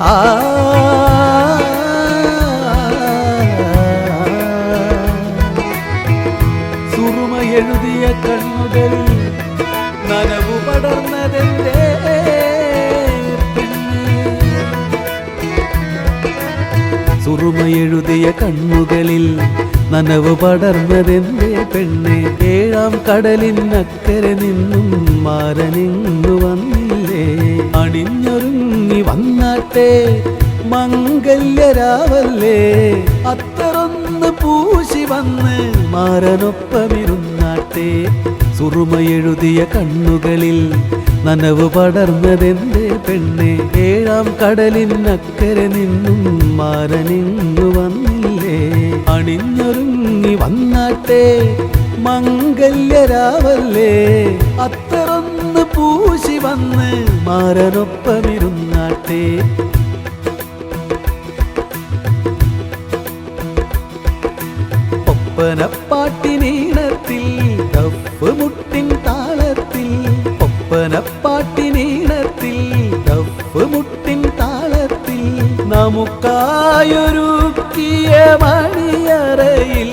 ആ സുറുമ എഴുതിയ കണ്ണുകളിൽ നനവു പടർന്നതെന്തേ സുറുമ എഴുതിയ കണ്ണുകളിൽ നനവ് പടർന്നതെന്തേ പെണ്ണെ. ഏഴാം കടലിനക്കരെ നിന്നും മാറനിന്നു വന്നില്ലേ? അണിഞ്ഞൊരുങ്ങി വന്നാട്ടെ മംഗല്യരാവല്ലേ? അത്തറൊന്ന് പൂശി വന്ന് മാരനൊപ്പമിരുന്നാട്ടെ. സുറുമയെഴുതിയ കണ്ണുകളിൽ നനവ് പടർന്നതെന്തേ പെണ്ണെ? ഏഴാം കടലിനക്കരെ നിന്നും മാറനിന്നു വന്നില്ലേ? അണിഞ്ഞൊരുങ്ങി വന്നാട്ടെ മംഗല്യരാവല്ലേ? അത്തറന്ന് പൂശി വന്ന് മാരനൊപ്പമിരുന്നാട്ടെ. ഒപ്പനപ്പാട്ടിനീണത്തിൽ തപ്പ് മുട്ടിൻ താളത്തിൽ. ഒപ്പനപ്പാട്ടിനീണത്തിൽ തപ്പ് മുട്ടിൻ താളത്തിൽ. നമുക്കായൊരുക്കിയ മണിയറയിൽ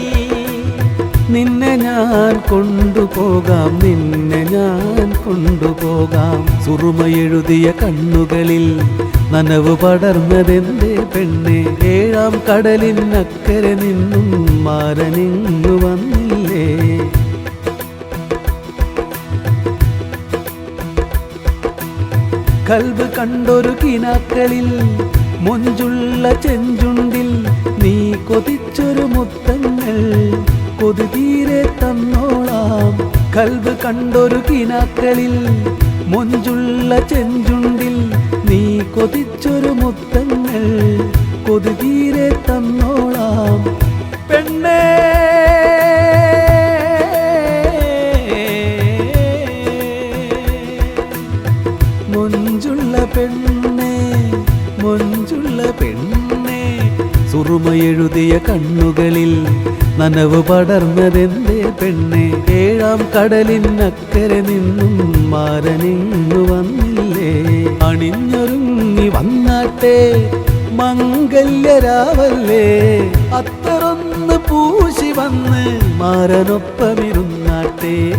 ഞാൻ കൊണ്ടുപോകാം. നിന്നെ ഞാൻ കൊണ്ടുപോകാം. സുറുമ എഴുതിയ കണ്ണുകളിൽ നനവ് പടർന്നതെന്റെ പെണ്ണെ? ഏഴാം കടലിനക്കരെ നിന്നും മാരനിങ്ങു വന്നില്ലേ? കൽബ് കണ്ടൊരു കിനാക്കളിൽ മൊഞ്ചുള്ള ചെഞ്ചുണ്ടിൽ നീ കൊതിച്ചൊരു മുത്തങ്ങൾ കൊതി തന്നോളാം. കൽവ് കണ്ടൊരു കിനാക്കളിൽ മൊഞ്ചുള്ള ചെഞ്ചുണ്ടിൽ നീ കൊതിച്ചൊരു മുത്തങ്ങൾ കൊതി തീരെ തന്നോളാം. പെണ്ണേ മൊഞ്ചുള്ള പെണ്ണേ മൊഞ്ചുള്ള പെണ്ണേ. സുറുമ എഴുതിയ കണ്ണുകളിൽ നനവ് പടർന്നതെന്തേ പെണ്ണെ? ഏഴാം കടലിനക്കരെ നിന്നും മാരനിന്നു വന്നില്ലേ? അണിഞ്ഞൊരുങ്ങി വന്നാട്ടെ മംഗല്യരാവല്ലേ? അത്തറൊന്ന് പൂശി വന്ന് മാരനൊപ്പമിരുന്നാട്ടെ.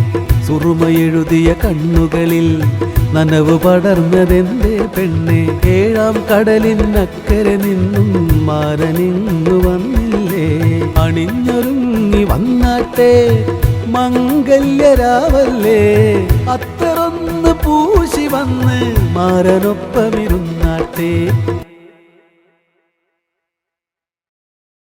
സുറുമ എഴുതിയ കണ്ണുകളിൽ നനവ് പടർന്നതെന്തേ പെണ്ണെ? ഏഴാം കടലിനക്കരെ നിന്നും മാറനിന്നു വന്നില്ലേ? അണിഞ്ഞൊരുങ്ങി വന്നാട്ടെ മംഗല്യരാവല്ലേ? അത്തറൊന്ന് പൂശി വന്ന് മാരനൊപ്പമിരുന്നാട്ടെ.